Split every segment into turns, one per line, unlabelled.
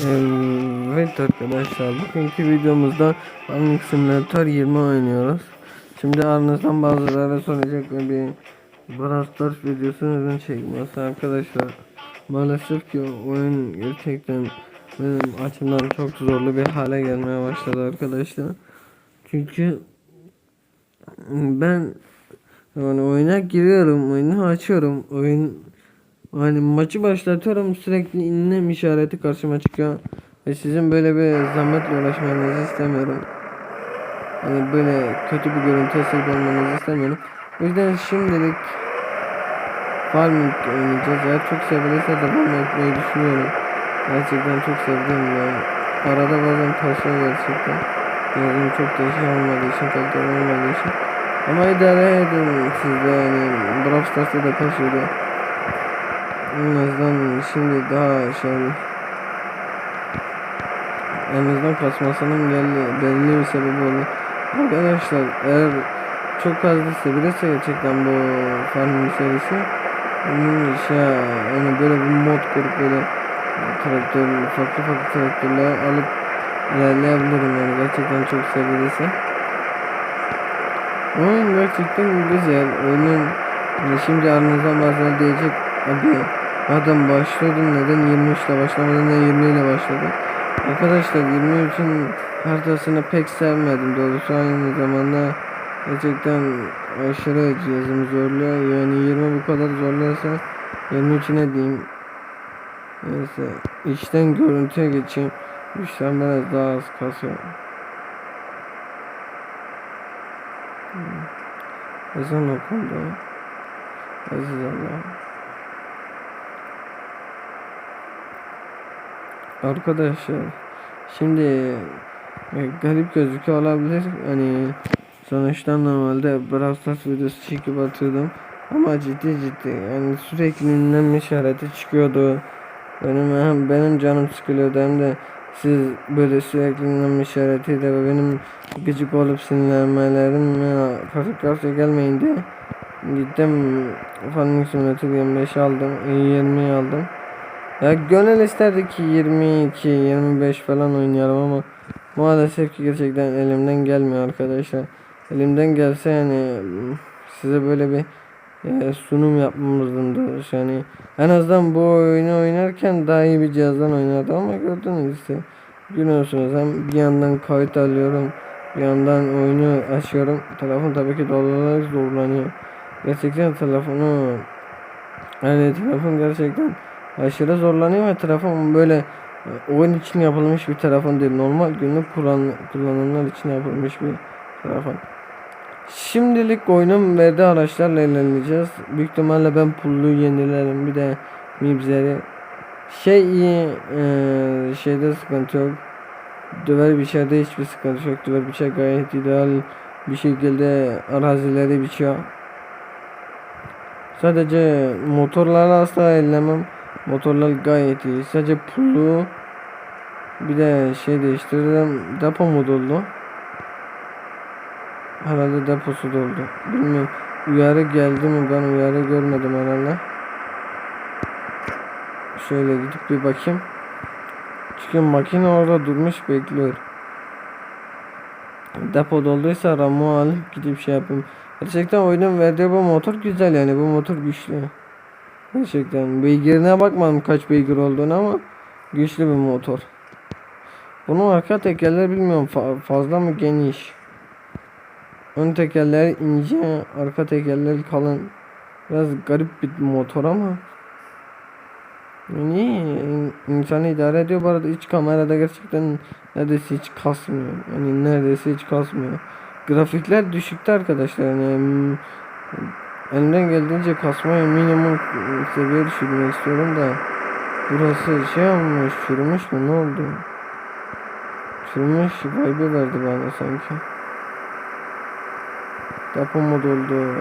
Evet arkadaşlar bugünkü videomuzda Farming Simulator 20 oynuyoruz. Şimdi aranızdan bazıları soracak ve bir Brawl Stars videosu neden arkadaşlar. Maalesef ki oyun gerçekten benim açımdan çok zorlu bir hale gelmeye başladı arkadaşlar. Çünkü ben yani oyuna giriyorum, oyunu açıyorum, oyun Hani maçı başlatıyorum sürekli inlem işareti karşıma çıkıyor. Ve sizin böyle bir zahmetle uğraşmanızı istemiyorum. Hani böyle kötü bir görüntüye sahip olmanızı istemiyorum. O yüzden şimdilik Farming oynayacağız. Eğer çok sevilirse devam etmeyi düşünüyorum. Gerçekten çok sevdim ya. Arada bazen taşıyor gerçekten. Yazım çok da şey olmadığı için, kaliteli olmadığı için. Ama idare edin siz de yani Brawl Stars'ta da taşıyordu. En azından şimdi daha şey en azından kasmasının belli, belli bir sebebi oldu. Arkadaşlar eğer çok fazla sevilirse gerçekten bu farming serisi bunun şey yani böyle bir mod kurup böyle traktör farklı farklı traktörler alıp ilerleyebilirim yani gerçekten çok sevilirse. Oyun gerçekten güzel. Oyunun şimdi aranızdan bazıları diyecek abi Adam başladın neden 23 ile başlamadın neden 20 ile başladın? Arkadaşlar 23'ün haritasını pek sevmedim. Doğrusu aynı zamanda gerçekten aşırı cihazım zorluyor. Yani 20 bu kadar zorluyorsa 23'ü ne diyeyim? Neyse içten görüntüye geçeyim. Güçten biraz daha az kasıyor. Hmm. ezan okundu. Aziz Allah Arkadaşlar şimdi e, garip gözüküyor olabilir. Hani sonuçta normalde Brawl Stars videosu çekip atıyordum. Ama ciddi ciddi yani sürekli ünlem işareti çıkıyordu. Benim hem benim canım sıkılıyordu hem de siz böyle sürekli ünlem işaretiyle ve benim gıcık olup sinirlenmelerim ya karşı karşıya gelmeyince gittim. Farming Simulator 25 aldım 20 aldım ya gönül isterdi ki 22, 25 falan oynayalım ama maalesef ki gerçekten elimden gelmiyor arkadaşlar. Elimden gelse yani size böyle bir e, sunum yapmamızdır. Yani en azından bu oyunu oynarken daha iyi bir cihazdan oynardım ama gördünüz işte. Görüyorsunuz hem bir yandan kayıt alıyorum bir yandan oyunu açıyorum. Telefon tabii ki doğal olarak zorlanıyor. Gerçekten telefonu yani telefon gerçekten aşırı zorlanıyor ve böyle e, oyun için yapılmış bir telefon değil. Normal günlük kullan kullanımlar için yapılmış bir telefon. Şimdilik oyunun verdiği araçlarla ilerleyeceğiz. Büyük ihtimalle ben pullu yenilerim. Bir de mibzeri. Şey iyi. E, şeyde sıkıntı yok. Döver bir şeyde hiçbir sıkıntı yok. Döver bir şey gayet ideal bir şekilde arazileri biçiyor. Sadece motorları asla ellemem. Motorlar gayet iyi. Sadece pullu bir de şey değiştirdim. Depo mu doldu? Herhalde deposu doldu. Bilmiyorum. Uyarı geldi mi? Ben uyarı görmedim herhalde. Şöyle gidip bir bakayım. Çünkü makine orada durmuş bekliyor. Depo dolduysa ramu alıp gidip şey yapayım. Gerçekten oyunun verdiği bu motor güzel yani bu motor güçlü. Gerçekten beygirine bakmadım kaç beygir olduğunu ama güçlü bir motor. Bunun arka tekerler bilmiyorum fa fazla mı geniş. Ön tekerler ince, arka tekerler kalın. Biraz garip bir motor ama. Yani insanı idare ediyor bu arada iç kamerada gerçekten neredeyse hiç kasmıyor. Yani neredeyse hiç kasmıyor. Grafikler düşükte arkadaşlar. Yani Elimden geldiğince kasmayı minimum seviye düşürmek istiyorum da. Burası şey olmuş, çürümüş mü? Ne oldu? Çürümüş vibe verdi bana sanki. Depo mu doldu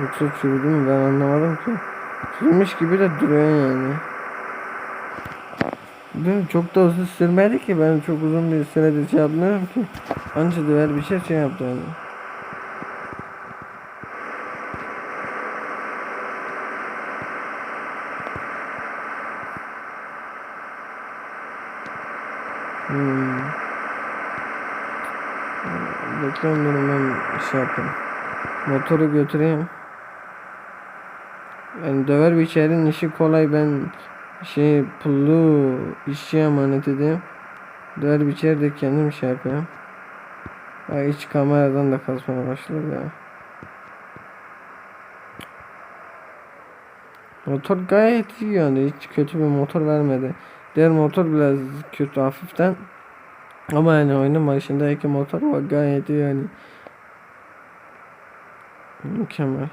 Yoksa çürüdü mü? Ben anlamadım ki. Çürümüş gibi de duruyor yani. Değil Çok da uzun sürmedi ki. Ben çok uzun bir süredir şey yapmıyorum ki. Anca ver bir şey şey yaptı yani Bekleyin durun ben şey yapayım. Motoru götüreyim. Yani döver biçerin işi kolay ben şey pullu işçi emanet edeyim. Döver biçer de kendim şey yapayım. Ay iç kameradan da kasmaya başladı ya. Motor gayet iyi yani hiç kötü bir motor vermedi. Diğer motor biraz kötü hafiften. Ama yani oyunun başındaki motor var gayet iyi yani. Mükemmel.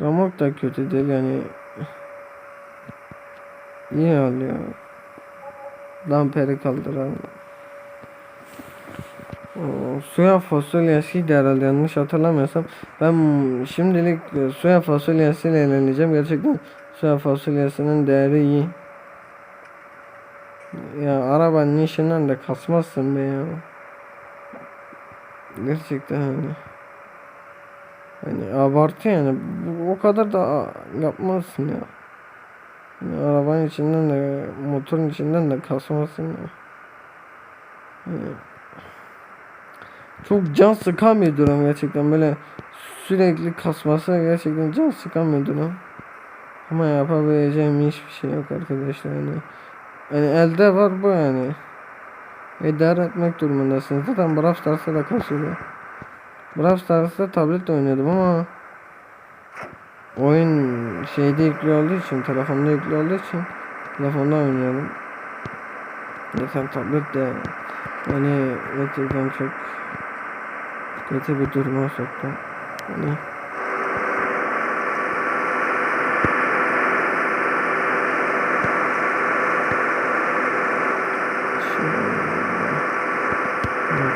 Ramok da kötü değil yani. İyi alıyor. Damperi kaldıralım. O, Soya fasulyesiydi herhalde yanlış hatırlamıyorsam. Ben şimdilik e, soya fasulyesiyle eğleneceğim. Gerçekten soya fasulyesinin değeri iyi. Ya arabanın işinden de kasmazsın be ya. Gerçekten hani. Hani abartı yani. O kadar da yapmazsın ya. Yani arabanın içinden de motorun içinden de kasmazsın ya. Yani çok can sıkan bir durum gerçekten böyle sürekli kasması gerçekten can sıkan bir durum. Ama yapabileceğim hiçbir şey yok arkadaşlar yani. Yani elde var bu yani. İdare etmek durumundasınız. Zaten Brawl Stars'ta da kasıyordu. Brawl Stars'ta tabletle oynuyordum ama oyun şeyde yüklü olduğu için, telefonda yüklü olduğu için telefonda oynuyorum. Zaten tablet de yani gerçekten çok kötü bir duruma soktu. Yani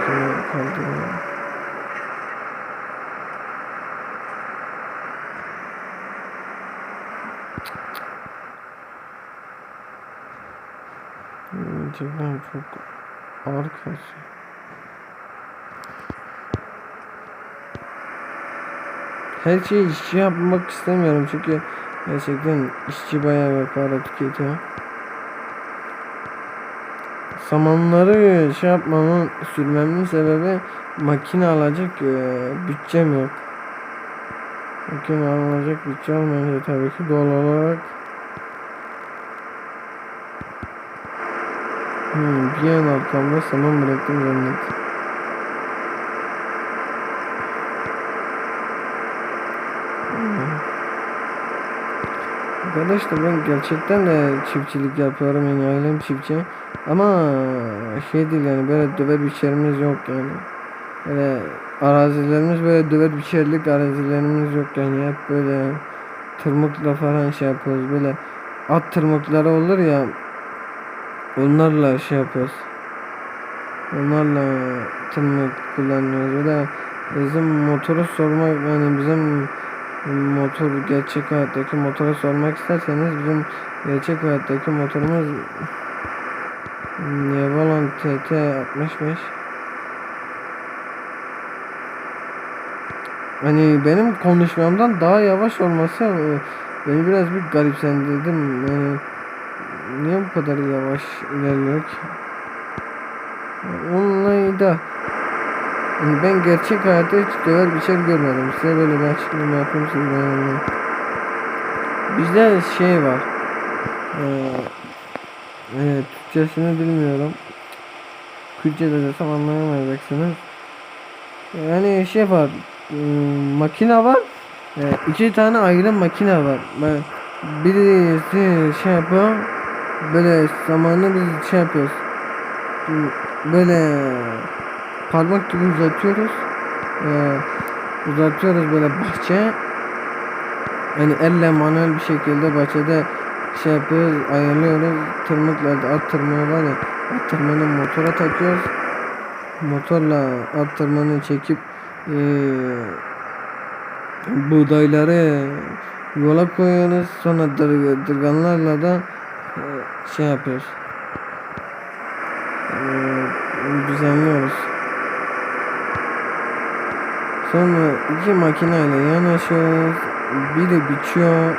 Şöyle kaldıralım. Gerçekten çok ağır kasıyor. Her şeyi işçi yapmak istemiyorum çünkü gerçekten işçi bayağı bir para tüketiyor. Samanları şey yapmamın sürmemin sebebi makine alacak e, bütçem yok. Makine alacak bütçe olmayınca tabii ki doğal olarak hmm, bir an arkamda saman bıraktım zannet. Arkadaşlar ben gerçekten de çiftçilik yapıyorum yani ailem çiftçi. Ama şey değil yani böyle döver biçerimiz yok yani. Böyle arazilerimiz böyle döver biçerlik arazilerimiz yok yani hep böyle tırmıkla falan şey yapıyoruz böyle at tırmıkları olur ya onlarla şey yapıyoruz. Onlarla tırmık kullanıyoruz. De bizim motoru sormak yani bizim motor gerçek hayattaki motoru sormak isterseniz bizim gerçek hayattaki motorumuz Nevalan TT 65 Hani benim konuşmamdan daha yavaş olması e, beni biraz bir garipsendirdim. Yani niye bu kadar yavaş ilerliyor ki? Onunla yani ben gerçek hayatta hiç döver bir şey görmedim. Size böyle bir açıklama yapayım siz. Bizde şey var. Ee, evet, Türkçesini bilmiyorum. Kürtçe'de desem anlayamayacaksınız. Yani şey var. ıı, makine var. Ee, iki tane ayrı makine var. Ben, birisi şey yapıyor. Böyle zamanı biz şey yapıyoruz. Böyle parmak gibi uzatıyoruz. Ee, uzatıyoruz böyle bahçeye. Yani elle manuel bir şekilde bahçede şey yapıyoruz, ayarlıyoruz. Tırmıkla at tırmığı var ya, at tırmığını motora takıyoruz. Motorla at tırmığını çekip ee, buğdayları yola koyuyoruz. Sonra dır, dırganlarla da ee, şey yapıyoruz. Ee, düzenliyoruz. Sonra iki makineyle yanaşıyoruz. Biri biçiyor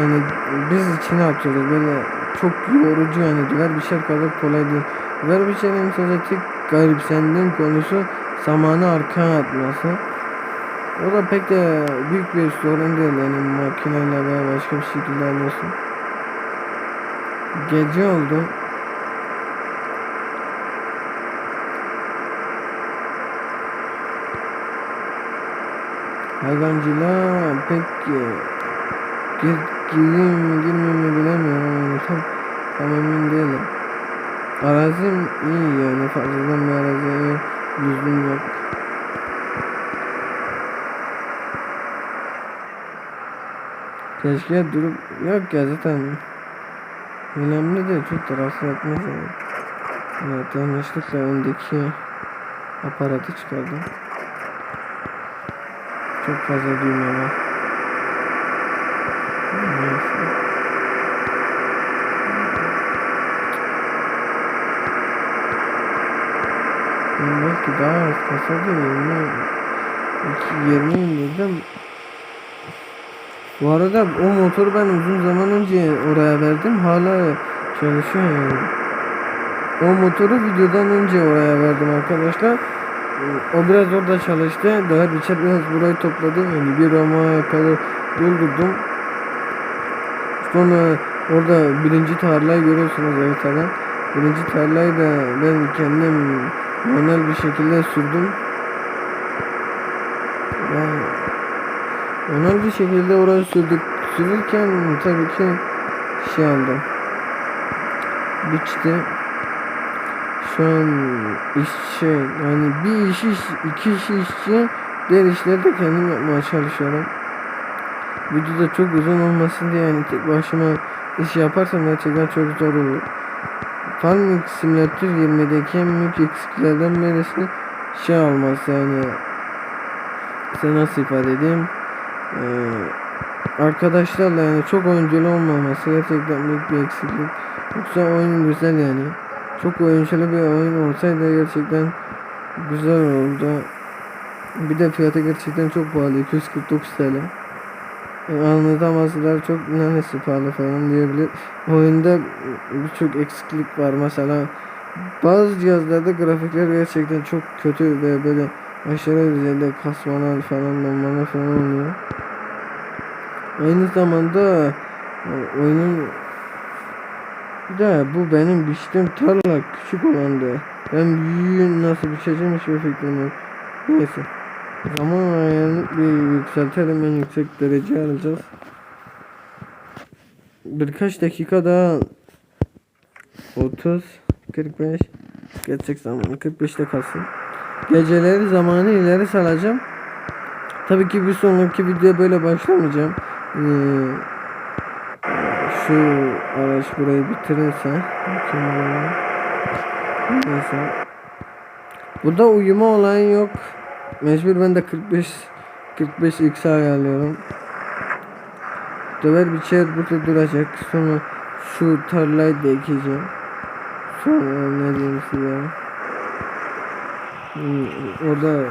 yani biz içine atıyoruz böyle çok yorucu yani duvar biçer kadar kolay değil. Duvar biçerin sadece tek garipsendiğim konusu samanı arkaya atması. O da pek de büyük bir sorun değil yani makineyle veya başka bir şekilde alıyorsun. Gece oldu. Hayvancılığa pek e, gir, gireyim mi girmeyeyim mi bilemiyorum yani tam, tam emin değilim. Arazim iyi yani fazladan bir araziye lüzum yok. Keşke durup yok ya zaten önemli değil çok da rahatsız etmez yani. Evet yanlışlıkla öndeki aparatı çıkardım. Çok fazla düğme var. Neyse. Ben belki daha az yerine 20 indirdim. Bu arada o motoru ben uzun zaman önce oraya verdim. Hala çalışıyor yani. O motoru videodan önce oraya verdim arkadaşlar. O biraz orada çalıştı. Daha Richard biraz burayı topladı. Yani bir Roma'ya kadar doldurdum. Sonra orada birinci tarlayı görüyorsunuz haritadan. Birinci tarlayı da ben kendim manuel bir şekilde sürdüm. Yani manuel bir şekilde orayı sürdük. Sürürken tabii ki şey aldım. Biçti şu an işçi yani bir iş, iş iki iş işçi diğer işleri de kendim yapmaya çalışıyorum. Videoda çok uzun olmasın diye yani tek başıma iş yaparsam gerçekten çok zor olur. Farming Simulator 20'deki en büyük eksiklerden birisi şey olması yani size nasıl ifade edeyim ee, arkadaşlarla yani çok oyunculu olmaması gerçekten büyük bir eksiklik. Yoksa oyun güzel yani. Çok oyunculu bir oyun olsaydı gerçekten güzel oldu. Bir de fiyatı gerçekten çok pahalı 249 TL. Yani anlatamazlar çok nanesi pahalı falan diyebilir. Oyunda birçok eksiklik var mesela bazı cihazlarda grafikler gerçekten çok kötü ve böyle aşırı düzeyde kasmalar falan donmalar falan oluyor. Aynı zamanda oyunun bir de bu benim biçtiğim tarla küçük olandı. Ben büyüğün nasıl biçeceğim hiçbir fikrim yok. Neyse. Zaman ayarını bir yükseltelim en yüksek derece alacağız. Birkaç dakika daha 30 45 gerçek zamanı 45'te kalsın. Geceleri zamanı ileri salacağım. Tabii ki bir sonraki video böyle başlamayacağım. Ee, şu araç burayı bitirirse neyse. Burada uyuma olan yok. Mecbur ben de 45 45 x ayarlıyorum. Döver biçer burada duracak. Sonra şu tarlayı da ekeceğim. Sonra ne diyeyim size? Hmm, orada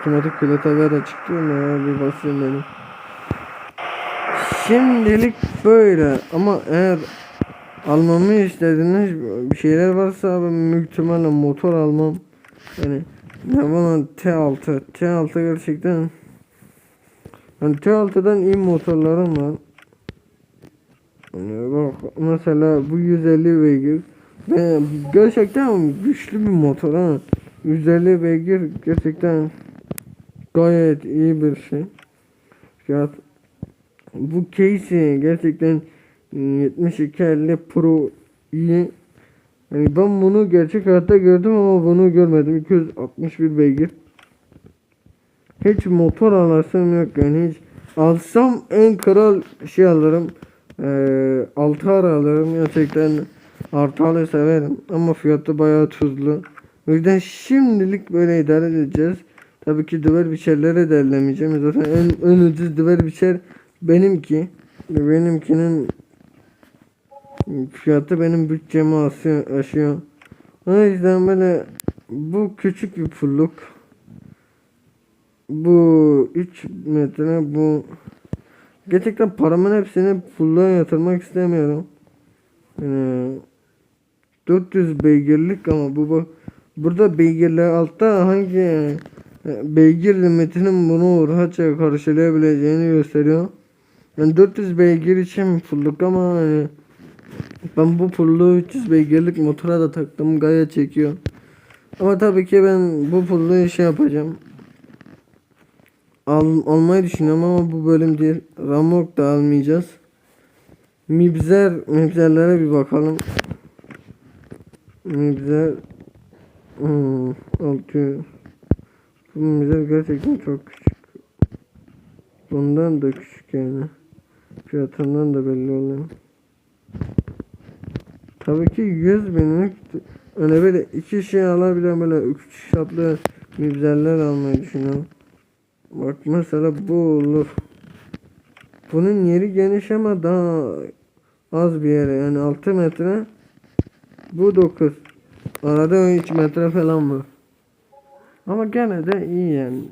otomatik pilota ver çıktı ona bir basayım dedim Şimdilik böyle ama eğer almamı istediğiniz bir şeyler varsa ben muhtemelen motor almam. Yani ne bana T6 T6 gerçekten yani T6'dan iyi motorlarım var. Yani bak mesela bu 150 beygir ve gerçekten güçlü bir motor ha. 150 beygir gerçekten gayet iyi bir şey. Fiyat bu case gerçekten 7250 Pro iyi. Yani ben bunu gerçek hayatta gördüm ama bunu görmedim. 261 beygir. Hiç motor alasım yok yani hiç. Alsam en kral şey alırım. Ee, Altar alırım gerçekten. Artalı severim ama fiyatı bayağı tuzlu. O yüzden şimdilik böyle idare edeceğiz. Tabii ki düver biçerlere de ellemeyeceğim. Zaten en, en ucuz düver biçer benimki benimkinin fiyatı benim bütçemi aşıyor, aşıyor. O yüzden böyle bu küçük bir pulluk bu 3 metre bu gerçekten paramın hepsini full'a yatırmak istemiyorum. Yani 400 beygirlik ama bu, bu burada beygirler altta hangi e, beygir limitinin bunu rahatça karşılayabileceğini gösteriyor. Yani 400 beygir için fulluk ama hani ben bu pullu 300 beygirlik motora da taktım gayet çekiyor. Ama tabii ki ben bu pullu şey yapacağım. Al, almayı düşünüyorum ama bu bölüm değil. Ramok da almayacağız. Mibzer, mibzerlere bir bakalım. Mibzer hmm, 600 Bu mibzer gerçekten çok küçük. Bundan da küçük yani. Fiyatından da belli oluyor. Tabii ki 100 binlik öyle böyle iki şey alabilen böyle üç şatlı mibzerler almayı düşünüyorum. Bak mesela bu olur. Bunun yeri geniş ama daha az bir yere yani 6 metre. Bu 9. Arada 3 metre falan var. Ama gene de iyi yani.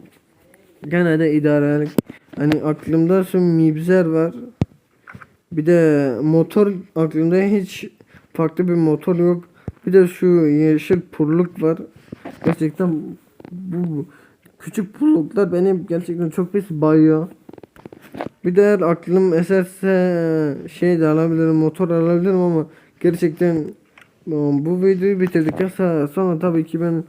Gene de idarelik. Hani aklımda şu mibzer var. Bir de motor aklımda hiç farklı bir motor yok. Bir de şu yeşil purluk var. Gerçekten bu küçük purluklar beni gerçekten çok pis bayıyor. Bir de aklım eserse şey de alabilirim, motor alabilirim ama gerçekten bu videoyu bitirdikten sonra, tabii ki ben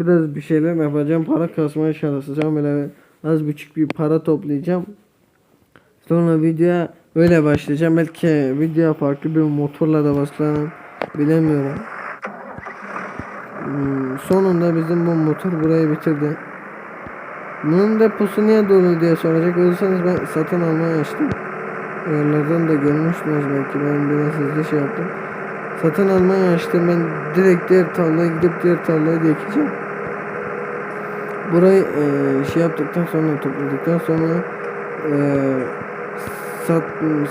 biraz bir şeyler yapacağım. Para kasmaya çalışacağım. Böyle az buçuk bir para toplayacağım. Sonra videoya öyle başlayacağım. Belki videoya farklı bir motorla da başlarım. Bilemiyorum. Hmm, Sonunda bizim bu motor burayı bitirdi. Bunun deposu niye dolu diye soracak olursanız ben satın almaya açtım. Yerlerden de görmüştünüz belki ben biraz hızlı şey yaptım. Satın almaya açtım ben direkt diğer tarlaya gidip diğer tarlayı da. Burayı eee, şey yaptıktan sonra topladıktan sonra eee, sat,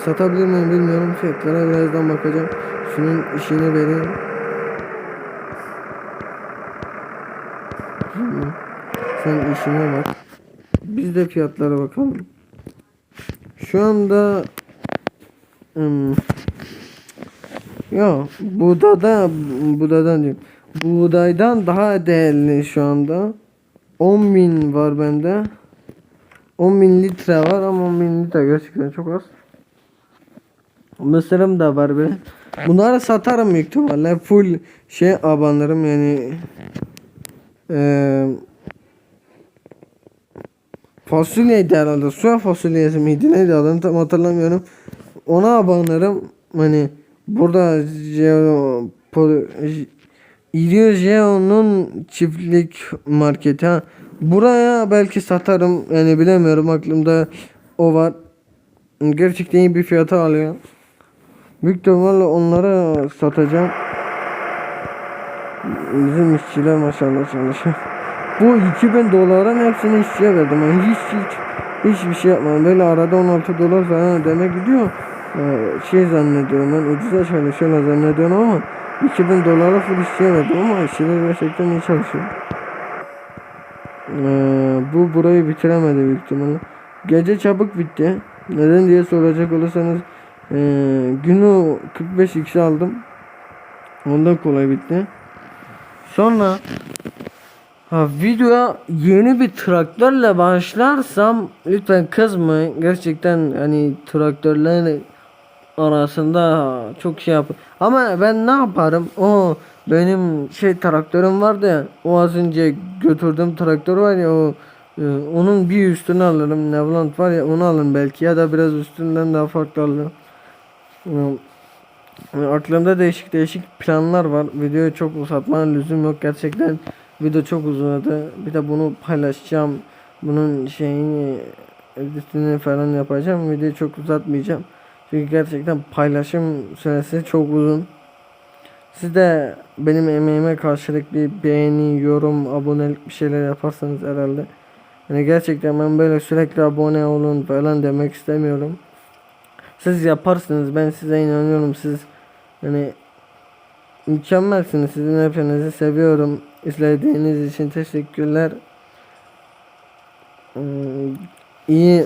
satabilir miyim bilmiyorum fiyatlara birazdan bakacağım. Şunun işini. Hı. Sen işine bak. Biz de fiyatlara bakalım. Şu anda hmm, ya buğdada buğdadan diyorum. Buğdaydan daha değerli şu anda. 10 bin var bende. 10 bin litre var ama 10 bin litre gerçekten çok az. Mısırım da var benim. Bunları satarım büyük ihtimalle. Full şey abanırım yani. Eee fasulyeydi herhalde. Soya fasulyesi miydi neydi adını tam hatırlamıyorum. Ona abanırım. Hani burada Geo İrio Geo'nun çiftlik marketi ha. Buraya belki satarım. Yani bilemiyorum aklımda o var. Gerçekten iyi bir fiyata alıyor. Büyük ihtimalle onlara satacağım. Bizim işçiler maşallah çalışıyor. Bu 2000 doların hepsini işçiye verdim. Yani hiç hiç hiçbir şey yapmadım. Böyle arada 16 dolar falan ödeme gidiyor. Ee, şey zannediyorum ben ucuza çalışıyorlar zannediyorum ama 2000 dolara full işçiye verdim ama işçiler gerçekten iyi çalışıyor. Ee, bu burayı bitiremedi büyük ihtimalle. Gece çabuk bitti. Neden diye soracak olursanız ee, günü 45 x aldım. Ondan kolay bitti. Sonra Ha videoya yeni bir traktörle başlarsam lütfen kızmayın. Gerçekten hani traktörler arasında çok şey yap. Ama ben ne yaparım? O benim şey traktörüm vardı ya. O az önce götürdüğüm traktör var ya o e, onun bir üstünü alırım. Nevlant var ya onu alın belki ya da biraz üstünden daha farklı alırım. E, Aklımda değişik değişik planlar var. Videoyu çok uzatmaya lüzum yok gerçekten. Video çok uzadı. Bir de bunu paylaşacağım. Bunun şeyini editini falan yapacağım. Videoyu çok uzatmayacağım. Çünkü gerçekten paylaşım süresi çok uzun. Siz de benim emeğime karşılık bir beğeni, yorum, abonelik bir şeyler yaparsanız herhalde. Yani gerçekten ben böyle sürekli abone olun falan demek istemiyorum. Siz yaparsınız. Ben size inanıyorum. Siz yani mükemmelsiniz. Sizin hepinizi seviyorum. İzlediğiniz için teşekkürler. Hmm, iyi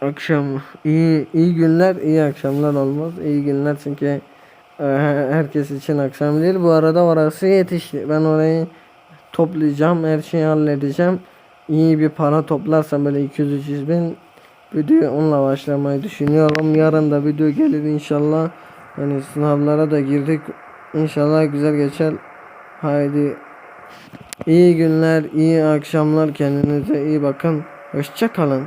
akşam iyi iyi günler iyi akşamlar olmaz. İyi günler çünkü herkes için akşam değil. Bu arada orası yetişti. Ben orayı toplayacağım. Her şeyi halledeceğim. İyi bir para toplarsam böyle 200-300 bin video onunla başlamayı düşünüyorum. Yarın da video gelir inşallah. Yani sınavlara da girdik. İnşallah güzel geçer. Haydi iyi günler, iyi akşamlar. Kendinize iyi bakın. Hoşça kalın.